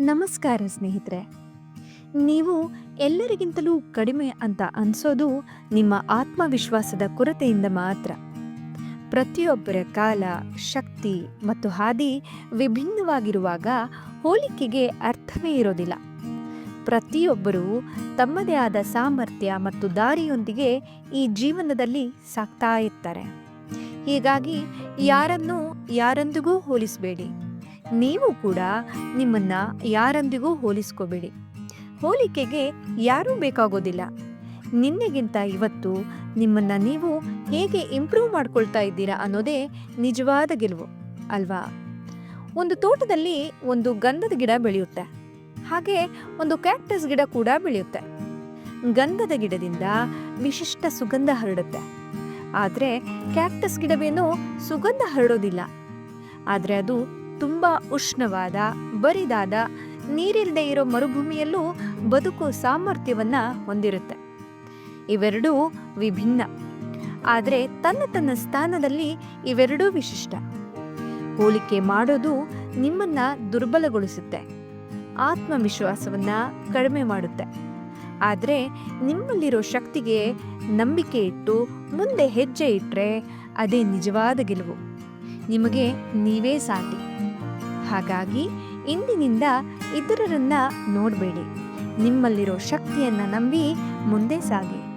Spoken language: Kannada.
ನಮಸ್ಕಾರ ಸ್ನೇಹಿತರೆ. ನೀವು ಎಲ್ಲರಿಗಿಂತಲೂ ಕಡಿಮೆ ಅಂತ ಅನ್ಸೋದು ನಿಮ್ಮ ಆತ್ಮವಿಶ್ವಾಸದ ಕೊರತೆಯಿಂದ ಮಾತ್ರ. ಪ್ರತಿಯೊಬ್ಬರ ಕಾಲ, ಶಕ್ತಿ ಮತ್ತು ಹಾದಿ ವಿಭಿನ್ನವಾಗಿರುವಾಗ ಹೋಲಿಕೆಗೆ ಅರ್ಥವೇ ಇರೋದಿಲ್ಲ. ಪ್ರತಿಯೊಬ್ಬರೂ ತಮ್ಮದೇ ಆದ ಸಾಮರ್ಥ್ಯ ಮತ್ತು ದಾರಿಯೊಂದಿಗೆ ಈ ಜೀವನದಲ್ಲಿ ಸಾಕ್ತಾ ಇರ್ತಾರೆ. ಹೀಗಾಗಿ ಯಾರನ್ನೂ ಯಾರೊಂದಿಗೂ ಹೋಲಿಸಬೇಡಿ. ನೀವು ಕೂಡ ನಿಮ್ಮನ್ನ ಯಾರೊಂದಿಗೂ ಹೋಲಿಸ್ಕೋಬೇಡಿ. ಹೋಲಿಕೆಗೆ ಯಾರೂ ಬೇಕಾಗೋದಿಲ್ಲ. ನಿನ್ನೆಗಿಂತ ಇವತ್ತು ನಿಮ್ಮನ್ನ ನೀವು ಹೇಗೆ ಇಂಪ್ರೂವ್ ಮಾಡ್ಕೊಳ್ತಾ ಇದ್ದೀರಾ ಅನ್ನೋದೇ ನಿಜವಾದ ಗೆಲುವು, ಅಲ್ವಾ? ಒಂದು ತೋಟದಲ್ಲಿ ಒಂದು ಗಂಧದ ಗಿಡ ಬೆಳೆಯುತ್ತೆ. ಹಾಗೆ ಒಂದು ಕ್ಯಾಕ್ಟಸ್ ಗಿಡ ಕೂಡ ಬೆಳೆಯುತ್ತೆ. ಗಂಧದ ಗಿಡದಿಂದ ವಿಶಿಷ್ಟ ಸುಗಂಧ ಹರಡುತ್ತೆ. ಆದರೆ ಕ್ಯಾಕ್ಟಸ್ ಗಿಡವೇನೋ ಸುಗಂಧ ಹರಡೋದಿಲ್ಲ. ಆದರೆ ಅದು ತುಂಬ ಉಷ್ಣವಾದ, ಬರಿದಾದ ನೀರಿಲ್ಲದೆ ಇರೋ ಮರುಭೂಮಿಯಲ್ಲೂ ಬದುಕು ಸಾಮರ್ಥ್ಯವನ್ನ ಹೊಂದಿರುತ್ತೆ. ಇವೆರಡೂ ವಿಭಿನ್ನ. ಆದರೆ ತನ್ನ ತನ್ನ ಸ್ಥಾನದಲ್ಲಿ ಇವೆರಡೂ ವಿಶಿಷ್ಟ. ಹೋಲಿಕೆ ಮಾಡೋದು ನಿಮ್ಮನ್ನ ದುರ್ಬಲಗೊಳಿಸುತ್ತೆ. ಆತ್ಮವಿಶ್ವಾಸವನ್ನ ಕಡಿಮೆ ಮಾಡುತ್ತೆ. ಆದರೆ ನಿಮ್ಮಲ್ಲಿರೋ ಶಕ್ತಿಗೆ ನಂಬಿಕೆ ಇಟ್ಟು, ಮುಂದೆ ಹೆಜ್ಜೆ ಇಟ್ಟರೆ ಅದೇ ನಿಜವಾದ ಗೆಲುವು. ನಿಮಗೆ ನೀವೇ ಸಾಟಿ. ಹಾಗಾಗಿ ಇಂದಿನಿಂದ ಇತರರನ್ನ ನೋಡಬೇಡಿ. ನಿಮ್ಮಲ್ಲಿರೋ ಶಕ್ತಿಯನ್ನು ನಂಬಿ ಮುಂದೆ ಸಾಗಿ.